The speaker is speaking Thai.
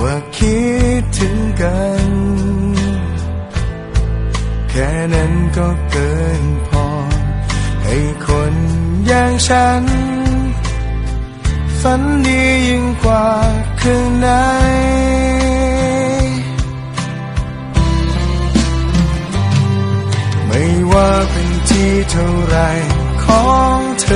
ว่าคิดถึงกัน แค่นั้นก็เกินพอ ให้คนอย่างฉัน ฝันดียิ่งกว่าคืนไหนไม่ว่าเป็นที่เท่าไรของเธอ